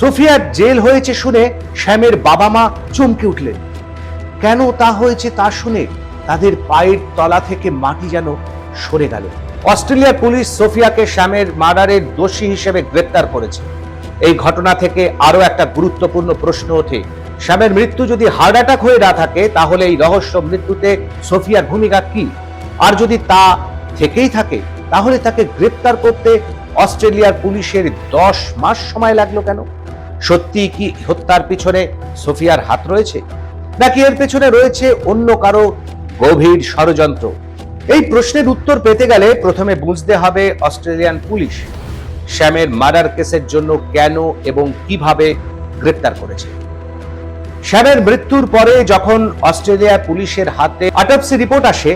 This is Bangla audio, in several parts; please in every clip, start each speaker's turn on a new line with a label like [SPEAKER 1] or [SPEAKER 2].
[SPEAKER 1] সোফিয়ার জেল হয়েছে শুনে শ্যামের বাবা মা চমকে উঠলেন। কেন তা হয়েছে তা শুনে তাদের পায়ের তলা থেকে মাটি যেন সরে গেল। অস্ট্রেলিয়ার পুলিশ সোফিয়াকে শ্যামের মার্ডারের দোষী হিসেবে গ্রেপ্তার করেছে। এই ঘটনা থেকে আরও একটা গুরুত্বপূর্ণ প্রশ্ন ওঠে। শ্যামের মৃত্যু যদি হার্ট অ্যাটাক হয়ে না থাকে, তাহলে এই রহস্য মৃত্যুতে সোফিয়ার ভূমিকা কি? আর যদি তা থেকেই থাকে, তাহলে তাকে গ্রেপ্তার করতে অস্ট্রেলিয়ার পুলিশের দশ মাস সময় লাগল কেন? সত্যি কি হত্যার পিছনে সোফিয়ার হাত রয়েছে? নাকি এর পেছনে রয়েছে অন্য কারও গভীর ষড়যন্ত্র? এই প্রশ্নের উত্তর পেতে গেলে প্রথমে বুঝতে হবে অস্ট্রেলিয়ান পুলিশ শ্যামের মার্ডার কেসের জন্য কেন এবং কীভাবে গ্রেপ্তার করেছে। শ্যামের মৃত্যুর পরে যখন অস্ট্রেলিয়া পুলিশের হাতে অটপসি রিপোর্ট আসে,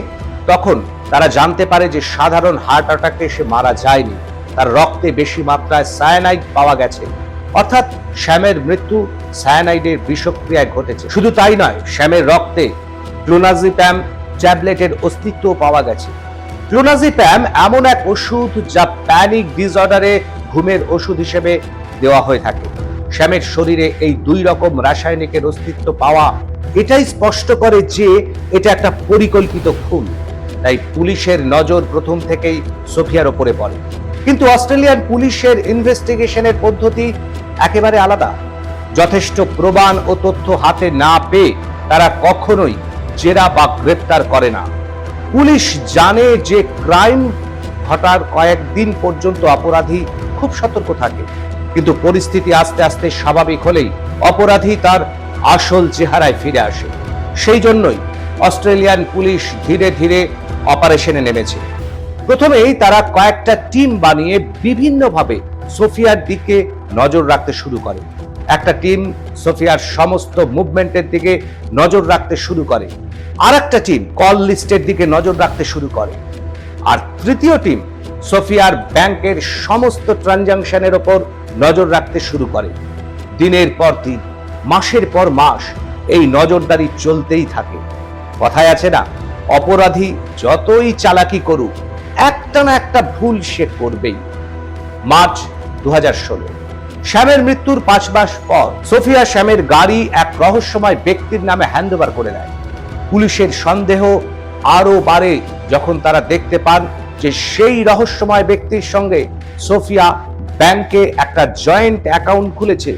[SPEAKER 1] তখন তারা জানতে পারে যে সাধারণ হার্ট অ্যাটাকে সে মারা যায়নি। তার রক্তে বেশি মাত্রায় সায়ানাইড পাওয়া গেছে। অর্থাৎ শ্যামের মৃত্যু সায়ানাইডের বিষক্রিয়ায় ঘটেছে। শুধু তাই নয়, শ্যামের রক্তে ক্লোনাজিপ্যাম ট্যাবলেটের অস্তিত্ব পাওয়া গেছে। ক্লোনাজিপ্যাম এমন এক ওষুধ যা প্যানিক ডিসঅর্ডারে ঘুমের ওষুধ হিসেবে দেওয়া হয়ে থাকে। শ্যামের শরীরে এই দুই রকম রাসায়নিকের অস্তিত্ব পাওয়া এটাই স্পষ্ট করে যে এটা একটা পরিকল্পিত খুন। তাই পুলিশের নজর প্রথম থেকেই সোফিয়ার ওপরে পড়ে। কিন্তু অস্ট্রেলিয়ান পুলিশের ইনভেস্টিগেশনের পদ্ধতি একেবারে আলাদা। যথেষ্ট প্রমাণ ও তথ্য হাতে না পেয়ে তারা কখনোই জেরা বা গ্রেপ্তার করে না। পুলিশ জানে যে ক্রাইম ঘটার কয়েকদিন পর্যন্ত অপরাধী খুব সতর্ক থাকে। কিন্তু পরিস্থিতি আস্তে আস্তে স্বাভাবিক হলেই অপরাধী তার আসল চেহারায় ফিরে আসে। সেই জন্যই অস্ট্রেলিয়ান পুলিশ ধীরে ধীরে অপারেশনে নেমেছে। প্রথমেই তারা কয়েকটা টিম বানিয়ে বিভিন্নভাবে সোফিয়ার দিকে নজর রাখতে শুরু করে। একটা টিম সোফিয়ার সমস্ত মুভমেন্টের দিকে নজর রাখতে শুরু করে। আর একটা টিম কল লিস্টের দিকে নজর রাখতে শুরু করে। আর তৃতীয় টিম সোফিয়ার ব্যাংকের সমস্ত ট্রানজাকশনের ওপর নজর রাখতে শুরু করে। দিনের পর দিন, মাসের পর মাস এই নজরদারি চলতেই থাকে। কথায় আছে না, অপরাধী যতই চালাকি করুক, একটা না একটা ভুল সে করবেই। মার্চ দু হাজার ষোলো। শ্যামের মৃত্যুর পাঁচ মাস পর সোফিয়া শ্যামের গাড়ি এক রহস্যময় ব্যক্তির নামে হ্যান্ডওভার করে দেয় পুলিশের সন্দেহ আরও বাড়ে যখন তারা দেখতে পান যে সেই রহস্যময় ব্যক্তির সঙ্গে সোফিয়া ব্যাংকে একটা জয়েন্ট অ্যাকাউন্ট খুলেছে।